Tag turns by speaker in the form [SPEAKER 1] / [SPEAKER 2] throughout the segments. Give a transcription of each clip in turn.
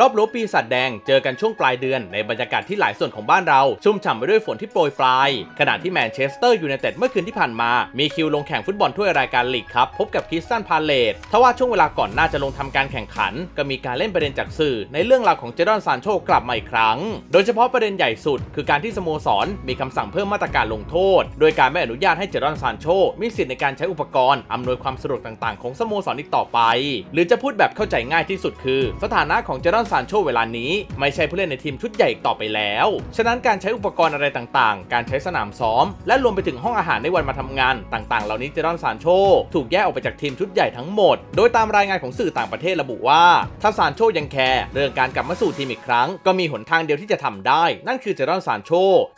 [SPEAKER 1] รอบรั้วปีศาจแดงเจอกันช่วงปลายเดือนในบรรยากาศที่หลายส่วนของบ้านเรา ชุ่มฉ่ำไปด้วยฝนที่โปรยปลาย ขณะที่แมนเชสเตอร์ยูไนเต็ดเมื่อคืนที่ผ่านมา มีคิวลงแข่งฟุตบอลถ้วยรายการลีกครับพบกับคริสตันพาเลตทว่าช่วงเวลาก่อนหน้าจะลงทำการแข่งขัน ก็มีการเล่นประเด็นจากสื่อ ในเรื่องราวของเจดอนซานโชกลับมาอีกครั้ง โดยเฉพาะประเด็นใหญ่สุด คือการที่สโมสรมีคำสั่งเพิ่มมาตรการลงโทษ โดยการไม่อนุญาตให้เจดอนซานโชมีสิทธิ์ในการใช้อุปกรณ์อำนวยความสะดวกต่างๆ ของสโมสรอีกต่อไป หรือจะพูดแบบเข้าใจง่ายที่สุดคือ สถานะของเจดอนซานโชเวลานี้ ไม่ใช่ผู้เล่นในทีมชุดใหญ่ต่อไปแล้ว ฉะนั้นการใช้อุปกรณ์อะไรต่างๆ การใช้สนามซ้อม และรวมไปถึงห้องอาหารในวันมาทำงานต่างๆ เหล่านี้เจดอนซานโชถูกแยกออกไปจากทีมชุดใหญ่ทั้งหมด โดยตามรายงานของสื่อต่างประเทศระบุว่า ถ้าซานโชยังแคร์เรื่องการกลับมาสู่ทีมอีกครั้ง ก็มีหนทางเดียวที่จะทำได้ นั่นคือเจดอนซานโช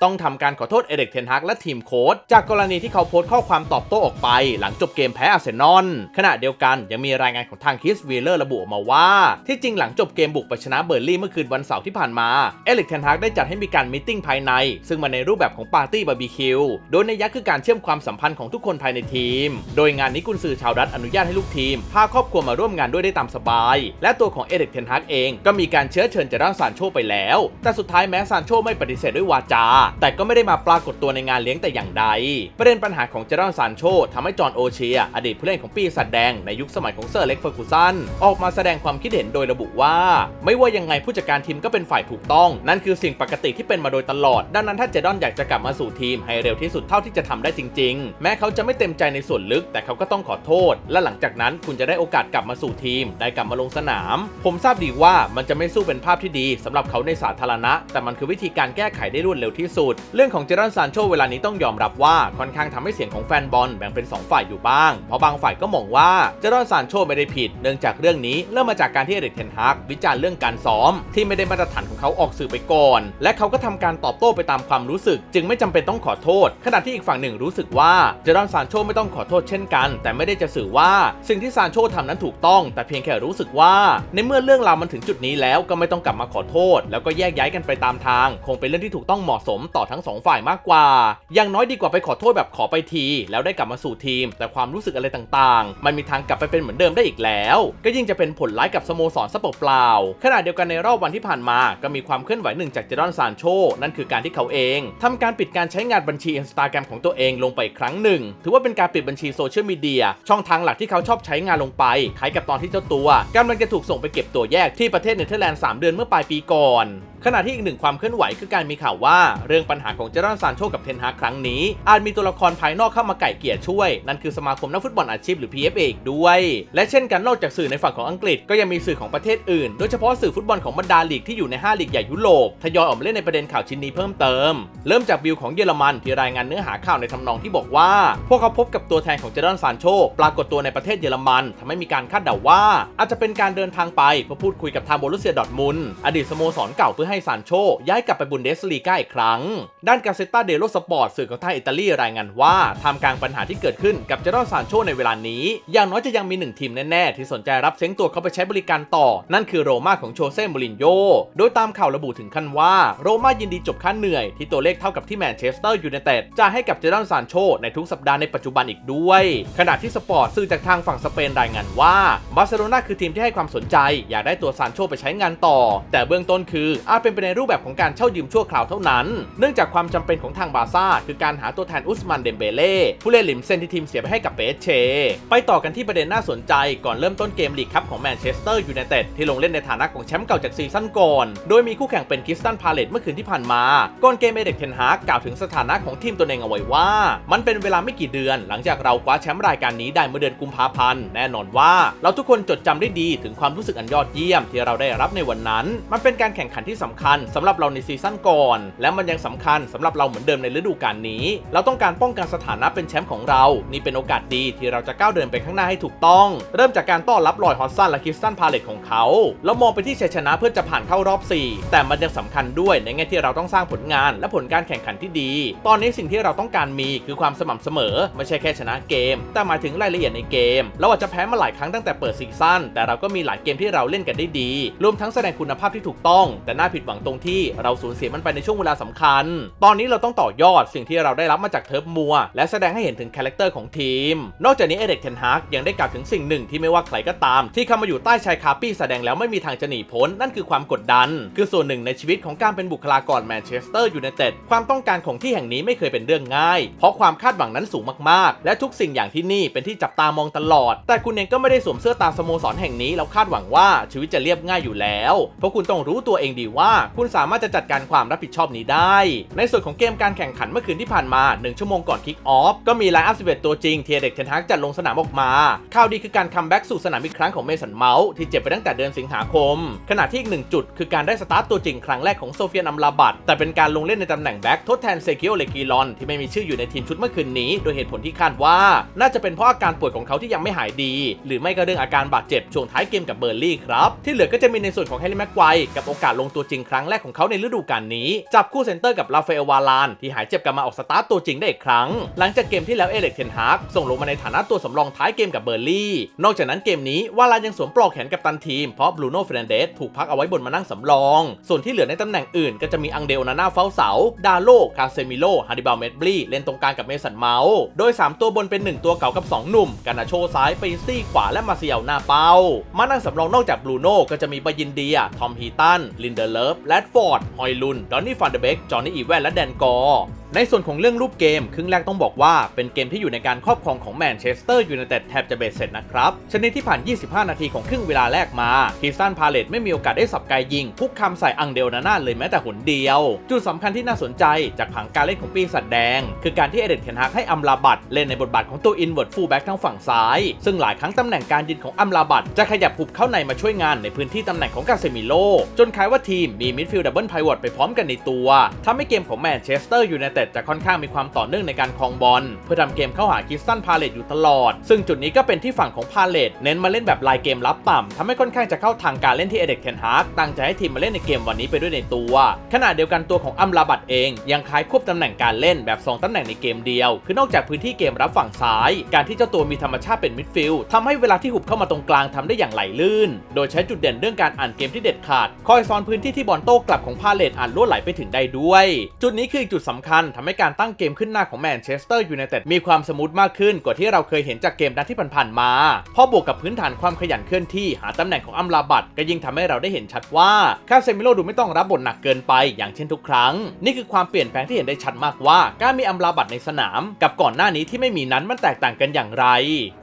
[SPEAKER 1] ต้องทำการขอโทษเอเด็กเทนฮักและทีมโค้ชจากกรณีที่เขาโพสต์ข้อความตอบโต้ออกไป หลังจบเกมแพ้อาร์เซนอลขณะเดียวกันยังมีรายงานของทางคิสวีเลอร์ระบุออกมาว่า ที่จริงหลังจบเกมบุกไปชนะเบอร์ลี่เมื่อคืนวันเสาร์ที่ผ่านมา เอลิกเทนฮากได้จัดให้มีการมิทติ้งภายใน ซึ่งมาในรูปแบบของปาร์ตี้บาร์บีคิว โดยในยักษ์คือการเชื่อมความสัมพันธ์ของทุกคนภายในทีม โดยงานนี้กุนซือชาวดัตอนุญาตให้ลูกทีม พาครอบครัวมาร่วมงานด้วยได้ตามสบาย และตัวของเอริกเทนฮากเองก็มีการเชื้อเชิญเจด้านซานโชไปแล้ว แต่สุดท้ายแม้ซานโชไม่ปฏิเสธด้วยวาจา แต่ก็ไม่ได้มาปรากฏตัวในงานเลี้ยงแต่อย่างใด ประเด็นปัญหาของเจด้านซานโชทำให้จอห์นโอเชีย อดีตผู้เล่นของปีศาจแดงในยุคสมัยของเซอร์เล็กเฟอร์กูสันออกมาแสดงความคิดเห็นโดยระบุว่าไม่ว่ายังไงผู้จัดการทีมก็เป็นฝ่ายถูกต้อง นั่นคือสิ่งปกติที่เป็นมาโดยตลอด ดังนั้นถ้าเจดอนอยากจะกลับมาสู่ทีมให้เร็วที่สุดเท่าที่จะทำได้จริง ๆ แม้เขาจะไม่เต็มใจในส่วนลึก แต่เขาก็ต้องขอโทษ และหลังจากนั้นคุณจะได้โอกาสกลับมาสู่ทีม ได้กลับมาลงสนาม ผมทราบดีว่ามันจะไม่สู้เป็นภาพที่ดีสำหรับเขาในสาธารณะ แต่มันคือวิธีการแก้ไขได้รวดเร็วที่สุด เรื่องของเจดอนซานโชเวลานี้ต้องยอมรับว่าค่อนข้างทำให้เสียงของแฟนบอลแบ่งเป็นสองฝ่ายอยู่บ้าง เพราะบางฝ่ายก็มองว่าเจดอนซานโชไม่ได้ผิด เนื่องจากเรื่องนี้เริ่มมาจากการที่เอริกเทนฮากวิจารณ์เรื่องการซ้อม ที่ไม่ได้มาตรฐานของเขาออกสื่อไปก่อน และเขาก็ทำการตอบโต้ไปตามความรู้สึก จึงไม่จำเป็นต้องขอโทษ ขณะที่อีกฝั่งหนึ่งรู้สึกว่าเจดอนซานโชไม่ต้องขอโทษเช่นกัน แต่ไม่ได้จะสื่อว่าสิ่งที่ซานโชทำนั้นถูกต้อง แต่เพียงแค่รู้สึกว่า ในเมื่อเรื่องราวมันถึงจุดนี้แล้วก็ไม่ต้องกลับมาขอโทษ แล้วก็แยกย้ายกันไปตามทาง คงเป็นเรื่องที่ถูกต้องเหมาะสมต่อทั้งสองฝ่ายมากกว่า อย่างน้อยดีกว่าไปขอโทษแบบขอไปที แล้วได้กลับมาสู่ทีม แต่ความรู้สึกอะไรต่างๆ มันมีทางกลับไปเป็นเหมือนเดิมได้อีกแล้ว ก็ยิ่งจะเป็นผลร้ายกับสโมสรซะเปล่าขณะเดียวกันในรอบวันที่ผ่านมา ก็มีความเคลื่อนไหวหนึ่งจากเจดอนซานโช นั่นคือการที่เขาเองทำการปิดการใช้งานบัญชีอินสตาแกรมของตัวเองลงไปครั้งหนึ่ง ถือว่าเป็นการปิดบัญชีโซเชียลมีเดียช่องทางหลักที่เขาชอบใช้งานลงไปคล้ายกับตอนที่เจ้าตัวกำลังจะถูกส่งไปเก็บตัวแยกที่ประเทศเนเธอร์แลนด์3เดือนเมื่อปลายปีก่อน ขณะที่อีกหนึ่งความเคลื่อนไหวคือการมีข่าวว่า เรื่องปัญหาของเจดอนซานโชกับเทนฮากครั้งนี้ อาจมีตัวละครภายนอกเข้ามาไก่เกี่ยช่วย นั่นคือสมาคมนักฟุตบอลอาชีพหรือ PFA อีกด้วย และเช่นกันนอกจากสื่อในฝั่งของอังกฤษก็ยังมีสื่อของประเทศอื่น โดยเฉพาะสื่อฟุตบอลของบรรดาลีกที่อยู่ใน5ลีกใหญ่ยุโรปทยอยออกมาเล่นในประเด็นข่าวชิ้นนี้เพิ่มเติม เริ่มจากบิลของเยอรมันที่รายงานเนื้อหาข่าวในทำนองที่บอกว่า พวกเขาพบกับตัวแทนของเจดอนซานโชปรากฏตัวในประเทศเยอรมันทำให้มีการคาดเดาว่า อาจจะเป็นการเดินทางไปเพื่อพูดคุยกับทางโบรุเซียดอทมุนอดีตสโมสรเก่าเพื่อให้ซานโชย้ายกลับไปบุนเดสลีกาอีกครั้ง ด้านกาเซตาเดโลสปอร์ตสื่อของทางอิตาลีรายงานว่าทำกลางปัญหาที่เกิดขึ้นกับเจดอนซานโชในเวลานี้ อย่างน้อยจะยังมีหนึ่งทีมแน่ ๆ ที่สนใจรับเซ้งตัวเขาไปใช้บริการต่อ นั่นคือโรม่าของโชเซ่มูรินโญ่โดยตามข่าวระบุถึงขั้นว่าโรม่ายินดีจบค่าเหนื่อยที่ตัวเลขเท่ากับที่แมนเชสเตอร์ยูไนเต็ดจะให้กับเจดอนซานโชในทุกสัปดาห์ในปัจจุบันอีกด้วย ขณะที่สปอร์ตสื่อจากทางฝั่งสเปนรายงานว่าบาร์เซโลนาคือทีมที่ให้ความสนใจ อยากได้ตัวซานโชไปใช้งานต่อ แต่เบื้องต้นคืออาเป็นไปในรูปแบบของการเช่ายืมชั่วคราวเท่านั้น เนื่องจากความจำเป็นของทางบาซ่า คือการหาตัวแทนอุสมันเดมเบเล่ผู้เล่นหลิมเซนที่ทีมเสียไปให้กับเปเช ไปต่อกันที่ประเด็นน่าสนใจก่อนเริ่มต้นเกมลีกคัพของแมนเชสเตอร์ยูไนเต็ดที่ลงเล่นในฐานะของแชมป์เก่าจากซีซั่นก่อน โดยมีคู่แข่งเป็นคริสตันพาเลตเมื่อคืนที่ผ่านมาก่อนเกมเอเด็กเทนฮากกล่าวถึงสถานะของทีมตัวเองเอาไว้ว่า มันเป็นเวลาไม่กี่เดือน หลังจากเราคว้าแชมป์รายการนี้ได้เมื่อเดือนกุมภาพันธ์แน่นอนว่า เราทุกคนจดจำได้ดีถึงความรู้สึกอันยอดเยี่ยมที่เราได้รับในวันนั้น มันเป็นการแข่งขันที่สำคัญสำหรับเราในซีซั่นก่อน และมันยังสำคัญสำหรับเราเหมือนเดิมในฤดูกาลนี้ เราต้องการป้องกันสถานะเป็นแชมป์ของเรา นี่เป็นโอกาสดีที่เราจะก้าวเดินไปข้างหน้าให้ถูกต้อง เริ่มจากการต้อนรับลอยฮอสซันและคิสตันพาเลตของเขาแล้วมองไปที่ชัยชนะเพื่อจะผ่านเข้ารอบ 4 แต่มันยังสำคัญด้วยในแง่ที่เราต้องสร้างผลงานและผลการแข่งขันที่ดี ตอนนี้สิ่งที่เราต้องการมีคือความสม่ำเสมอ ไม่ใช่แค่ชนะเกม แต่หมายถึงรายละเอียดในเกม เราอาจจะแพ้มาหลายครั้งตั้งแต่เปิดซีซั่นแต่เราก็มีหลายเกมที่เราเล่นกันได้ดี รวมทั้งแสดงคุณภาพที่ถูกต้อง แต่น่าผิดผิดหวังตรงที่เราสูญเสียมันไปในช่วงเวลาสำคัญ ตอนนี้เราต้องต่อยอดสิ่งที่เราได้รับมาจากเทิร์ฟมัว และแสดงให้เห็นถึงคาแรคเตอร์ของทีม นอกจากนี้เอเด็กเทนฮากยังได้กล่าวถึงสิ่งหนึ่งที่ไม่ว่าใครก็ตาม ที่เข้ามาอยู่ใต้ชายคาปี้แสดงแล้วไม่มีทางจะหนีพ้นนั่นคือความกดดัน คือส่วนหนึ่งในชีวิตของการเป็นบุคลากรแมนเชสเตอร์ยูไนเต็ดความต้องการของที่แห่งนี้ไม่เคยเป็นเรื่องง่าย เพราะความคาดหวังนั้นสูงมากๆ และทุกสิ่งอย่างที่นี่เป็นที่จับตามองตลอด แต่คุณเองก็ไม่ได้สวมเสื้อตามสโมสรแห่งนี้แล้วคาดหวังว่าชีวิตจะเรียบง่ายอยู่แล้ว เพราะคุณต้องรู้ตัวเองดีว่าคุณสามารถจะจัดการความรับผิดชอบนี้ได้ ในส่วนของเกมการแข่งขันเมื่อคืนที่ผ่านมา 1 ชั่วโมงก่อนคิกออฟก็มีไลน์อัพ11 ตัวจริงเที่เด็กเทนฮากจัดลงสนามออกมาข่าวดีคือการคัมแบ็กสู่สนามอีกครั้งของเมสันเมาส์ที่เจ็บไปตั้งแต่เดือนสิงหาคม ขณะที่อีกหนึ่งจุด คือการได้สตาร์ตตัวจริงครั้งแรกของโซเฟียนอัมลาบัตแต่เป็นการลงเล่นในตำแหน่งแบ็กทดแทนเซคิโอเลกิลอนที่ไม่มีชื่ออยู่ในทีมชุดเมื่อคืนนี้ โดยเหตุผลที่คาดว่า น่าจะเป็นเพราะอาการป่วยของเขาที่ยังไม่หายดี หรือไม่ก็เรื่องอาการบาดเจ็บช่วงท้ายเกมกับเบอร์ลี่ครับที่เหลือก็จะมีในส่วนของแฮร์รี่แม็กไกวกับโอกาสลงตัวจริงครั้งแรกของเขาในฤดูกาลนี้ จับคู่เซนเตอร์กับลาฟาเอลวาลาน ที่หายเจ็บกลับมาออกสตาร์ตตัวจริงได้อีกครั้ง หลังจากเกมที่แล้วเอเล็กเทนฮากส่งลงมาในฐานะตัวสำรองท้ายเกมกับเบอร์ลี่ นอกจากนั้นเกมนี้วาลานยังสวมปลอกแขนกับตันทีมเพราะบรูโน่เฟรนเดสถูกพักเอาไว้บนมานั่งสำรอง ส่วนที่เหลือในตำแหน่งอื่นก็จะมีอังเดลนาน่าเฝ้าเสา ดาโลคาเซมิโลฮาริบาลเมดบลีเล่นตรงกลางกับเมสันเมาส์โดย 3 ตัวบนเป็น 1 ตัวเก่ากับ 2 หนุ่ม กานาโชซ้ายไปซี่ขวาและมาเซียลหน้าเป้า มานั่งสำรองนอกจากบรูโน่ก็จะมีบายินเดีย ทอมฮีตัน ลินเดอร์เลิฟแรดฟอร์ดฮอยลุนดอนนี่ฟันเดเบกจอห์นนี่อีแวนและแดนกอร์ ในส่วนของเรื่องรูปเกม ครึ่งแรกต้องบอกว่าเป็นเกมที่อยู่ในการครอบครองของแมนเชสเตอร์ยูไนเต็ดแทบจะเบ็ดเสร็จนะครับ ชนิดที่ผ่าน 25 นาทีของครึ่งเวลาแรกมาคริสตันพาเลตไม่มีโอกาสได้สับไกยิงพุกคำใส่อังเดลนาน่าเลยแม้แต่หนเดียว จุดสำคัญที่น่าสนใจจากผังการเล่นของปีศาจแดง คือการที่เอเดนเทนฮากให้อัมลาบัตเล่นในบทบาทของตัวอินเวิร์ดฟูลแบ็กทางฝั่งซ้าย ซึ่งหลายครั้งตำแหน่งการยืนของอัมลาบัตจะขยับหุบเข้าในมาช่วยงานในพื้นที่ตำแหน่งของกาเซมิโลจนคล้ายว่าทีมมีมิดฟิลด์ดับเบิลไพวอตไปพร้อมกันในตัวทำให้เกมของแมนเชสเตอร์ยูไนเต็ดจะค่อนข้างมีความต่อเนื่องในการครองบอลเพื่อทำเกมเข้าหาคิสตันพาเลตอยู่ตลอด ซึ่งจุดนี้ก็เป็นที่ฝั่งของพาเลตเน้นมาเล่นแบบลายเกมรับต่ำทำให้ค่อนข้างจะเข้าทางการเล่นที่เอเด็กเทนฮากตั้งใจให้ทีมมาเล่นในเกมวันนี้ไปด้วยในตัว ขณะเดียวกันตัวของอัมลาบัตเอง ยังคล้ายควบตำแหน่งการเล่นแบบ 2ตำแหน่งในเกมเดียว คือนอกจากพื้นที่เกมรับฝั่งซ้าย การที่เจ้าตัวมีธรรมชาติเป็นมิดฟิลด์ทำให้เวลาที่หุบเข้ามาตรงกลางทำได้อย่างไหลลื่น โดยใช้จุดเด่นเรื่องการอ่านเกมที่เด็ดขาด คอยซ้อนพื้นที่ที่บอลโต้กลับของพาเลตอ่านล่วไหลไปถึงได้ด้วย จุดนี้คือจุดสำคัญทำให้การตั้งเกมขึ้นหน้าของแมนเชสเตอร์ยูไนเต็ดมีความสมูทมากขึ้นกว่าที่เราเคยเห็นจากเกมนัดที่ผ่านๆมาพอบวกกับพื้นฐานความขยันเคลื่อนที่หาตำแหน่งของอัมลาบัตก็ยิ่งทำให้เราได้เห็นชัดว่าคาเซมิโลดูไม่ต้องรับบทหนักเกินไปอย่างเช่นทุกครั้ง นี่คือความเปลี่ยนแปลงที่เห็นได้ชัดมากว่าการมีอัมลาบัตในสนาม กับก่อนหน้านี้ที่ไม่มีนั้นมันแตกต่างกันอย่างไร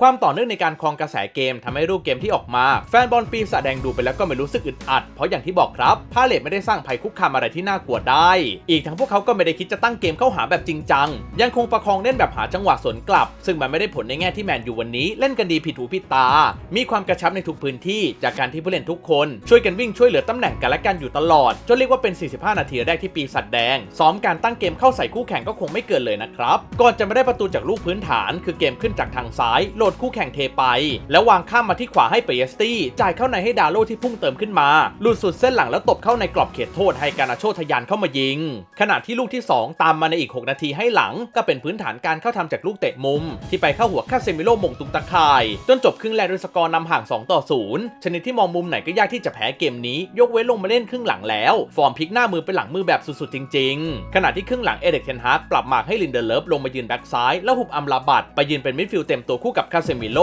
[SPEAKER 1] ความต่อเนื่องในการครองกระแสเกมทำให้รูปเกมที่ออกมา แฟนบอลปีศาจแดงดูไปแล้วก็ไม่รู้สึกอึดอัด เพราะอย่างที่บอกครับพาเลตไม่ได้สร้างภัยคุกคามอะไรที่น่ากลัวได้ อีกทั้งพวกเขาก็ไม่ได้คิดจะตั้งเกมเข้าหาแบบจริงจัง ยังคงประคองเล่นแบบหาจังหวะสวนกลับ ซึ่งมันไม่ได้ผลในแง่ที่แมนยูวันนี้ เล่นกันดีผิดหูผิดตา มีความกระชับในทุกพื้นที่ จากการที่ผู้เล่นทุกคน ช่วยกันวิ่งช่วยเหลือตำแหน่งกันและกันอยู่ตลอดจนเรียกว่าเป็น 45 นาทีแรกที่ปีศาจแดง ซ้อมการตั้งเกมเข้าใส่คู่แข่งก็คงไม่เกินเลยนะครับก่อนจะไม่ได้ประตูจากลูกพื้นฐาน คือเกมขึ้นจากทางซ้ายโหลดคู่แข่งเทไป แล้ววางข้ามมาที่ขวาให้เปเยสตี้จ่ายเข้าในให้ดาโลที่พุ่งเติมขึ้นมาหลุดสุดเส้นหลังแล้วตบเข้าในกรอบเขตโทษให้การนาโชทยานเข้ามายิง ขณะที่ลูกที่ 2 ตามมาในอีก 6 นาทีให้หลัง ก็เป็นพื้นฐานการเข้าทำจากลูกเตะมุม ที่ไปเข้าหัวคาเซมิโลมงตุงตะข่าย จนจบครึ่งแรกด้วยสกอร์นำห่าง 2 ต่อ 0 ชนิดที่มองมุมไหนก็ยากที่จะแพ้เกมนี้ ยกเว้นลงมาเล่นครึ่งหลังแล้ว ฟอร์มพลิกหน้ามือเป็นหลังมือแบบสุดๆจริง ๆ ขณะที่ครึ่งหลังเอเด็กเทนฮากปรับหมากให้ลินเดอร์เลิฟลงมายืนแบ็กซ้ายแล้วหุบอัมลาบัตไปยืนเป็นมิดฟิลด์เต็มตัวคู่กับคาเซมิโล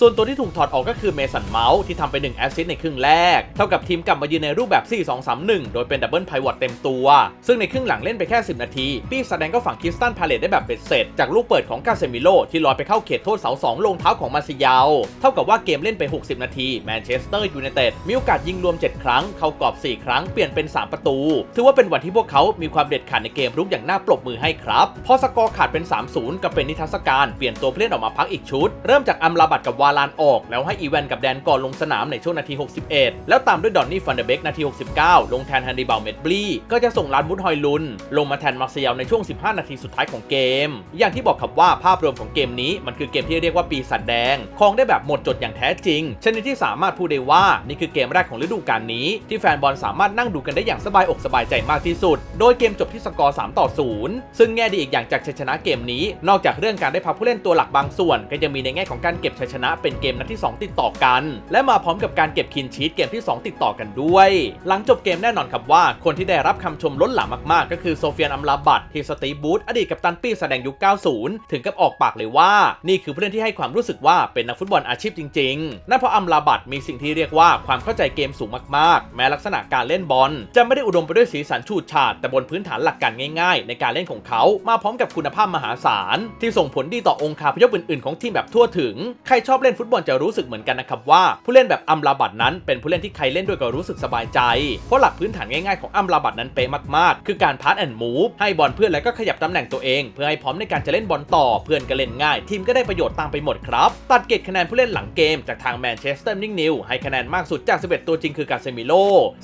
[SPEAKER 1] ส่วนตัวที่ถูกถอดออกก็คือเมสันเมาส์ที่ทำไป1แอสซิสต์ในครึ่งแรก เท่ากับทีมกลับมายืนในรูปแบบ 4-2-3-1 โดยเป็นดับเบิลไพวอตเต็มตัว ซึ่งในครึ่งหลังเล่นไปแค่ 10 นาที ปีแสดงก็ฝั่งคริสตันพาเลตได้แบบเบ็ดเสร็จ จากลูกเปิดของคาเซมิโลที่ลอยไปเข้าเขตโทษเสาสองลงเท้าของมาซิยาว เท่ากับว่าเกมเล่นไป 60 นาทีแมนเชสเตอร์ยูไนเต็ดมีโอกาสยิงรวม 7 ครั้ง เข้ากรอบ 4 ครั้งเปลี่ยนเป็น 3 ประตู ถือว่าเป็นวันที่พวกเขามีความเด็ดขาดในเกมรุกอย่างน่าปรบมือให้ครับพอสกอร์ขาดเป็น 3-0 ก็เป็นนิทรรศการเปลี่ยนตัวผู้เล่นออกมาพักอีกชุด เริ่มจากอัมลาบัตกับวาลานออก แล้วให้อีแวนกับแดนกอนลงสนามในช่วงนาที 61 แล้วตามด้วยดอนนี่ฟันเดเบกนาที 69 ลงแทนฮันดีบาลเมดบลีก็จะส่งลานมุดฮอยลุน ลงมาแทนมาร์เซียลในช่วง 15 นาทีสุดท้ายของเกม อย่างที่บอกครับว่าภาพรวมของเกมนี้มันคือเกมที่เรียกว่าปีศาจแดงครองได้แบบหมดจดอย่างแท้จริง ชนิดที่สามารถพูดได้ว่านี่คือเกมแรกของฤดูกาลนี้ ที่แฟนบอลสามารถนั่งดูกันได้อย่างสบายอกสบายใจมากที่สุด โดยเกมจบที่สกอร์ 3 ต่อ 0 ซึ่งแง่ดีอีกอย่างจากชัยชนะเกมนี้ นอกจากเรื่องการได้พักผู้เล่นตัวหลักบางส่วน ก็ยังมีในแง่ของการเก็บชัยชนะเป็นเกมนัดที่ 2 ติดต่อกัน และมาพร้อมกับการเก็บคินชีตเกมที่ 2 ติดต่อกันด้วย หลังจบเกมแน่นอนครับว่าคนที่ได้รับคำชมล้นหลามมากๆ ก็คือโซเฟียนอัมลาบัตที่สตีบูธอดีตกัปตันปีแสดงยุค 90 ถึงกับออกปากเลยว่า นี่คือผู้เล่นที่ให้ความรู้สึกว่าเป็นนักฟุตบอลอาชีพจริงๆ นั่นเพราะอัมลาบัตมีสิ่งที่เรียกว่าความเข้าใจเกมสูงมากๆ แม้ลักษณะการเล่นบอล จะไม่ได้อุดมไปด้วยสีสันฉูดฉาด แต่บนพื้นฐานหลักการง่ายๆ ในการเล่นของเขามาพร้อมกับคุณภาพมหาศาล ที่ส่งผลดีต่อองค์คาพยพอื่นๆของทีมแบบทั่วถึง ใครชอบเล่นฟุตบอลจะรู้สึกเหมือนกันนะครับว่าผู้เล่นแบบอัมลาบัตนั้นเป็นผู้เล่นที่ใครเล่นด้วยก็รู้สึกสบายใจ เพราะหลักพื้นฐานง่ายๆของอัมลาบัตนั้นเป๊ะมากๆ คือการพาสแอนด์มูฟให้บอลเพื่อนแล้วก็ขยับตำแหน่งตัวเอง เพื่อให้พร้อมในการจะเล่นบอลต่อ เพื่อนก็เล่นง่าย ทีมก็ได้ประโยชน์ตามไปหมดครับ ตัดเกรดคะแนนผู้เล่นหลังเกมจากทางแมนเชสเตอร์นิ่งนิวให้คะแนนมากสุดจาก 11 ตัวจริงคือกาเซมิโล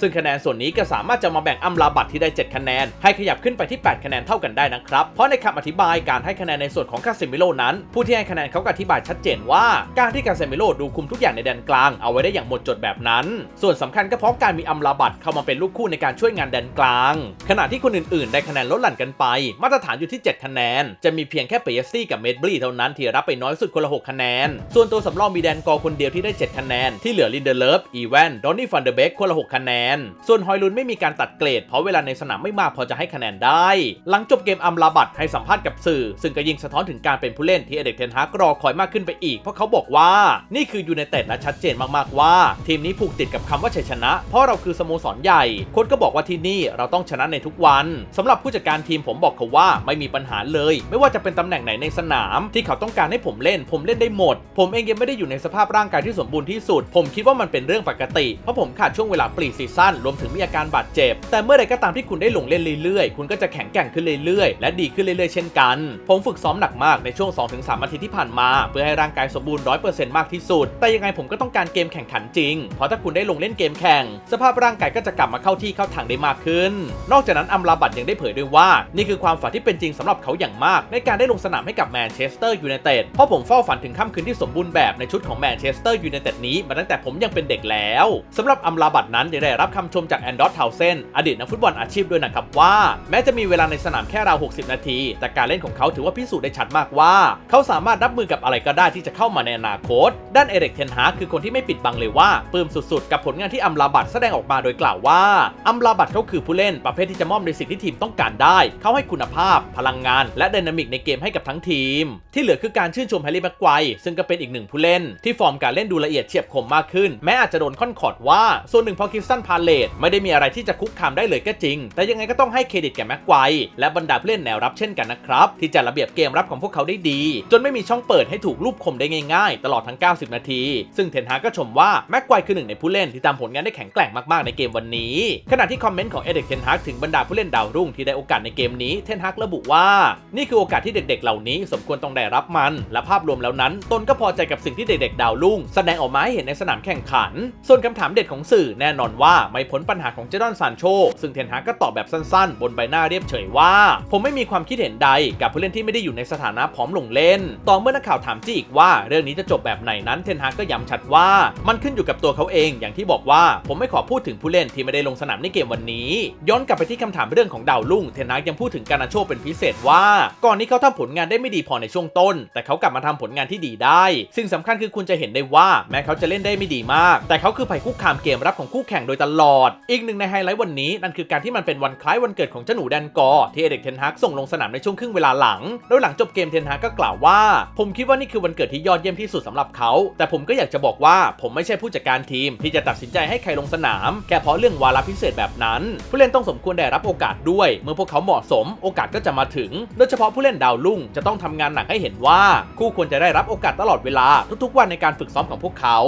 [SPEAKER 1] ซึ่งคะแนนส่วนนี้ก็สามารถจะมาแบ่งอัมลาบัตที่ได้ 7 คะแนน ให้ขยับขึ้นไปที่ 8 คะแนนเท่ากันได้นะครับ เพราะในคำอธิบายการให้คะแนนในส่วนของกาเซมิโลนั้น ผู้ที่ให้คะแนนเขาก็อธิบายชัดเจนว่า การที่กาเซมิโลดูคุมทุกอย่างในแดนกลางเอาไว้ได้อย่างหมดจดแบบนั้น ส่วนสำคัญก็เพราะการมีอัมลาบัตเข้ามาเป็นลูกคู่ในการช่วยงานแดนกลาง ขณะที่คนอื่นๆ ได้คะแนนลดหลั่นกันไปมาตรฐานอยู่ที่ 7 คะแนน จะมีเพียงแค่เปเยสซี่กับเมดบลีเท่านั้นที่รับไปน้อยสุดคนละ 6 คะแนน ส่วนตัวสำรองมีแดนกอคนเดียวที่ได้ 7 คะแนน ที่เหลือลินเดเลฟอีแวนดอนนี่ฟันเดอร์เบกคนละ 6 คะแนน ส่วนฮอยลุนไม่มีการตัดเกรด เพราะเวลาในสนามไม่มากพอจะให้คะแนนได้ หลังจบเกมอัมลาบัตให้สัมภาษณ์กับสื่อ ซึ่งก็ยิ่งสะท้อนถึงการเป็นผู้เล่นที่อเด็กเทนฮากรอคอยมากขึ้นไปอีก เพราะเขาบอกว่านี่คือยูไนเต็ดและชัดเจนมากๆว่า ทีมนี้ผูกติดกับคำว่าชัยชนะ เพราะเราคือสโมสรใหญ่โค้ชก็บอกว่าที่นี่เราต้องชนะในทุกวันสำหรับผู้จัดการทีมผมบอกเขาว่าไม่มีปัญหาเลย ไม่ว่าจะเป็นตำแหน่งไหนในสนาม ที่เขาต้องการให้ผมเล่น ผมเล่นได้หมด ผมเองยังไม่ได้อยู่ในสภาพร่างกายที่สมบูรณ์ที่สุด ผมคิดว่ามันเป็นเรื่องปกติ เพราะผมขาดช่วงเวลาปรีซีซั่นรวมถึงมีอาการบาดเจ็บ แต่เมื่อใดก็ตามที่คุณได้ลงเล่นเรื่อยๆ คุณก็จะแข็งแกร่งขึ้นเรื่อยๆ และดีขึ้นเรื่อยๆ เช่นกัน ผมฝึกซ้อมหนักมากในช่วง 2-3 อาทิตย์ที่ผ่านมา เพื่อให้ร่างกายสมบูรณ์100%มากที่สุด แต่ยังไงผมก็ต้องการเกมแข่งขันจริง เพราะถ้าคุณได้ลงเล่นเกมแข่ง สภาพร่างกายก็จะกลับมาเข้าที่เข้าทางได้มากขึ้น นอกจากนั้นอัมลาบัตยังได้เผยด้วยว่านี่คือความฝันที่เป็นจริงสำหรับเขาอย่างมาก ในการได้ลงสนามให้กับแมนเชสเตอร์ยูไนเต็ดเพราะผมเฝ้าฝันถึงค่ำคืนที่สมบูรณ์แบบในชุดของแมนเชสเตอร์ยูไนเต็ดนี้มาตั้งแต่ผมยังเป็นเด็กแล้วสำหรับอัมลาบัตนั้นยังได้รับคำชมจากแอนดอร์เทาเซนอดีตนักฟุตบอลอาชีพด้วยนะครับว่า แม้จะมีเวลาในสนามแค่ราว 60 นาที แต่การเล่นของเขาถือว่าพิสูจน์ได้ชัดมากว่า เขาสามารถรับมือกับอะไรก็ได้ที่จะเข้ามาในอนาคต ด้านเอเริกเทนฮาคือคนที่ไม่ปิดบังเลยว่าปลื้มสุดๆ กับผลงานที่อัมลาบัตแสดงออกมาโดยกล่าวว่าอัมลาบัตเขาคือผู้เล่นประเภทที่จะมอบในสิ่งที่ทีมต้องการได้เขาให้คุณภาพ พลังงาน และไดนามิกในเกมให้กับทั้งทีม ที่เหลือคือการชื่นชมแฮร์รี่แม็กไกว์ซึ่งก็เป็นอีกหนึ่งผู้เล่น ที่ฟอร์มการเล่นดูละเอียดเฉียบคมมากขึ้น แม้อาจจะโดนค่อนขอดว่าส่วนหนึ่งพอคิสตันพาเลตไม่ได้มีอะไรที่จะคุกคามได้เลยก็จริง แต่ยังไงก็ต้องให้เครดิตแก่แม็กไกว์และบรรดาผู้เล่นแนวรับเช่นกันนะครับที่จัดระเบียบเกมรับของพวกเขาได้ดี จนไม่มีช่องเปิดให้ถูกลูบคมได้ง่ายๆ ตลอดทั้ง 90 นาที ซึ่งเทนฮากก็ชมว่าแม็กไกว์คือหนึ่งในผู้เล่นที่ทำผลงานได้แข็งแกร่งมากๆในเกมวันนี้ ขณะที่คอมเมนต์ของเอเด็กเทนฮาถึงบรรดาผู้เล่นดาวรุ่งที่ได้โอกาสในเกมนี้เทนฮากระบุว่า นี่คือโอกาสที่เด็กๆ เหล่านี้ สมควรต้องได้รับมัน และภาพรวมแล้วนั้น ตนก็พอใจกับสิ่งที่เด็กๆ ดาวรุ่งแสดงออกมาให้เห็นในสนามแข่งขัน ส่วนคำถามเด็ดของสื่อแน่นอนว่าไม่พ้นปัญหาของเจดอนซานโช ซึ่งเทนฮากก็ตอบแบบสั้นๆ บนใบหน้าเรียบเฉยว่า ผมไม่มีความคิดเห็นใดกับผู้เล่นที่ไม่ได้อยู่ในสถานะพร้อมลงเล่น ต่อเมื่อนักข่าวถามจี้อีกว่า เรื่องนี้จะจบแบบไหนนั้นเทนฮากก็ย้ำชัดว่า มันขึ้นอยู่กับตัวเขาเอง อย่างที่บอกว่าผมไม่ขอพูดถึงผู้เล่นที่ไม่ได้ลงสนามในเกมวันนี้ ย้อนกลับไปที่คำถามเรื่องของดาวรุ่งเทนฮากยังพูดถึงการนาโชเป็นพิเศษว่า ก่อนนี้เขาทำผลงานได้ไม่ดีพอในช่วงต้น แต่เขากลับมาทำผลงานที่ดีได้สิ่งสำคัญคือคุณจะเห็นได้ว่าแม้เขาจะเล่นได้ไม่ดีมาก แต่เขาคือภัยคุกคามเกมรับของคู่แข่งโดยตลอด อีกหนึ่งในไฮไลท์วันนี้นั่นคือการที่มันเป็นวันคล้ายวันเกิดของเจ้าหนูแดนกอที่เอเด็กเทนฮากส่งลงสนามในช่วงครึ่งเวลาหลังโดยหลังจบเกมเทนฮากก็กล่าวว่า ผมคิดว่านี่คือวันเกิดที่ยอดเยี่ยมที่สุดสำหรับเขา แต่ผมก็อยากจะบอกว่าผมไม่ใช่ผู้จัดการทีม ที่จะตัดสินใจให้ใครลงสนาม แค่เพราะเรื่องวาระพิเศษแบบนั้น ผู้เล่นต้องสมควรได้รับโอกาสด้วย เมื่อพวกเขาเหมาะสมโอกาสก็จะมาถึง โดยเฉพาะผู้เล่นดาวรุ่งจะต้องทำงานหนักให้เห็นว่า คู่ควรจะได้รับโอกาสตลอดเวลาทุกๆ วันในการฝึกซ้อมของพวกเขา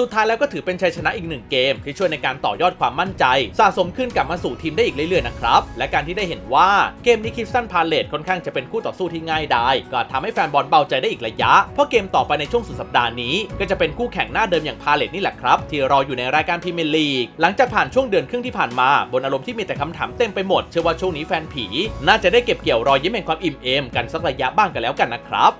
[SPEAKER 1] สุดท้ายแล้วก็ถือเป็นชัยชนะอีกหนึ่งเกม ที่ช่วยในการต่อยอดความมั่นใจ สะสมขึ้นกลับมาสู่ทีมได้อีกเรื่อยๆนะครับและการที่ได้เห็นว่าเกมนี้คิสตันพาเลตค่อนข้างจะเป็นคู่ต่อสู้ที่ง่ายดายก็ทำให้แฟนบอลเบาใจได้อีกระยะ เพราะเกมต่อไปในช่วงสุดสัปดาห์นี้ ก็จะเป็นคู่แข่งหน้าเดิมอย่างพาเลตนี่แหละครับ ที่รออยู่ในรายการพรีเมียร์ลีกหลังจากผ่านช่วงเดือนครึ่งที่ผ่านมา บนอารมณ์ที่มีแต่คำถามเต็มไปหมดเชื่อว่าช่วงนี้แฟนผีน่าจะได้เก็บเกี่ยวรอยยิ้มแห่งความอิ่มเอมกันสักระยะบ้างกันแล้วกันนะครับ